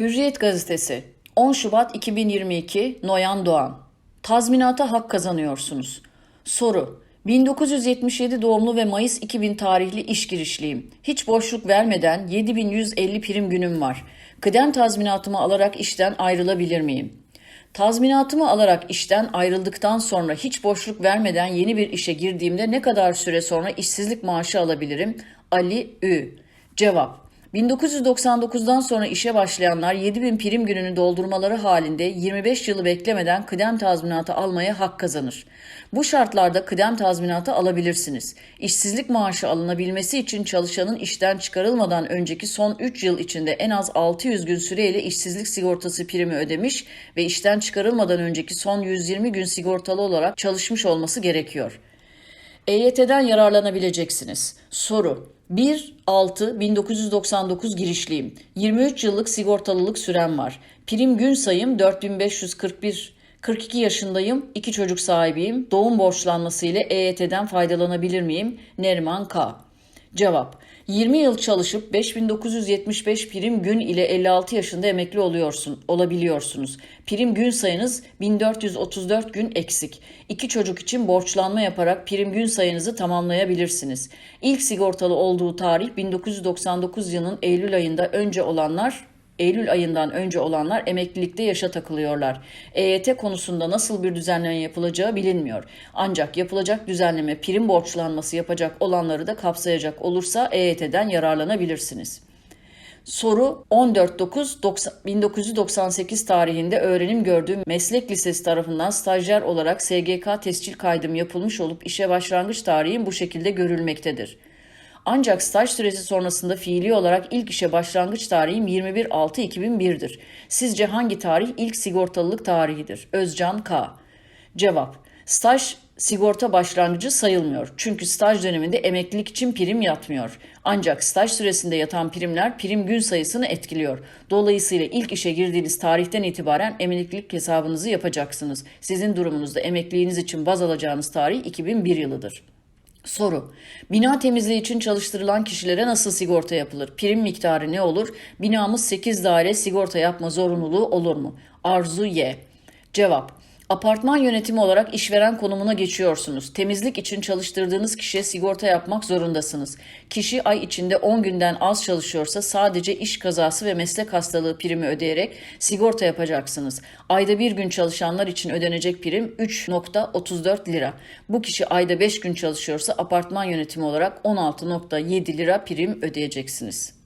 Hürriyet Gazetesi 10 Şubat 2022 Noyan Doğan Tazminata hak kazanıyorsunuz. Soru 1977 doğumlu ve Mayıs 2000 tarihli iş girişliyim. Hiç boşluk vermeden 7150 prim günüm var. Kıdem tazminatımı alarak işten ayrılabilir miyim? Tazminatımı alarak işten ayrıldıktan sonra hiç boşluk vermeden yeni bir işe girdiğimde ne kadar süre sonra işsizlik maaşı alabilirim? Ali Ü. Cevap 1999'dan sonra işe başlayanlar 7000 prim gününü doldurmaları halinde 25 yılı beklemeden kıdem tazminatı almaya hak kazanır. Bu şartlarda kıdem tazminatı alabilirsiniz. İşsizlik maaşı alınabilmesi için çalışanın işten çıkarılmadan önceki son 3 yıl içinde en az 600 gün süreyle işsizlik sigortası primi ödemiş ve işten çıkarılmadan önceki son 120 gün sigortalı olarak çalışmış olması gerekiyor. EYT'den yararlanabileceksiniz. Soru 1-6-1999 girişliyim. 23 yıllık sigortalılık sürem var. Prim gün sayım 4541. 42 yaşındayım, 2 çocuk sahibiyim. Doğum borçlanması ile EYT'den faydalanabilir miyim? Neriman K. Cevap 20 yıl çalışıp 5975 prim gün ile 56 yaşında emekli oluyorsun, olabiliyorsunuz. Prim gün sayınız 1434 gün eksik. İki çocuk için borçlanma yaparak prim gün sayınızı tamamlayabilirsiniz. İlk sigortalı olduğu tarih 1999 yılının Eylül ayında önce olanlar Eylül ayından önce olanlar emeklilikte yaşa takılıyorlar. EYT konusunda nasıl bir düzenleme yapılacağı bilinmiyor. Ancak yapılacak düzenleme prim borçlanması yapacak olanları da kapsayacak olursa EYT'den yararlanabilirsiniz. Soru 14.9.1998 tarihinde öğrenim gördüğüm meslek lisesi tarafından stajyer olarak SGK tescil kaydım yapılmış olup işe başlangıç tarihim bu şekilde görülmektedir. Ancak staj süresi sonrasında fiili olarak ilk işe başlangıç tarihim 21.6.2001'dir. Sizce hangi tarih ilk sigortalılık tarihidir? Özcan K. Cevap. Staj sigorta başlangıcı sayılmıyor. Çünkü staj döneminde emeklilik için prim yatmıyor. Ancak staj süresinde yatan primler prim gün sayısını etkiliyor. Dolayısıyla ilk işe girdiğiniz tarihten itibaren emeklilik hesabınızı yapacaksınız. Sizin durumunuzda emekliliğiniz için baz alacağınız tarih 2001 yılıdır. Soru. Bina temizliği için çalıştırılan kişilere nasıl sigorta yapılır? Prim miktarı ne olur? Binamız 8 daire sigorta yapma zorunluluğu olur mu? Arzu Y. Cevap. Apartman yönetimi olarak işveren konumuna geçiyorsunuz. Temizlik için çalıştırdığınız kişiye sigorta yapmak zorundasınız. Kişi ay içinde 10 günden az çalışıyorsa sadece iş kazası ve meslek hastalığı primi ödeyerek sigorta yapacaksınız. Ayda bir gün çalışanlar için ödenecek prim 3.34 lira. Bu kişi ayda 5 gün çalışıyorsa apartman yönetimi olarak 16.7 lira prim ödeyeceksiniz.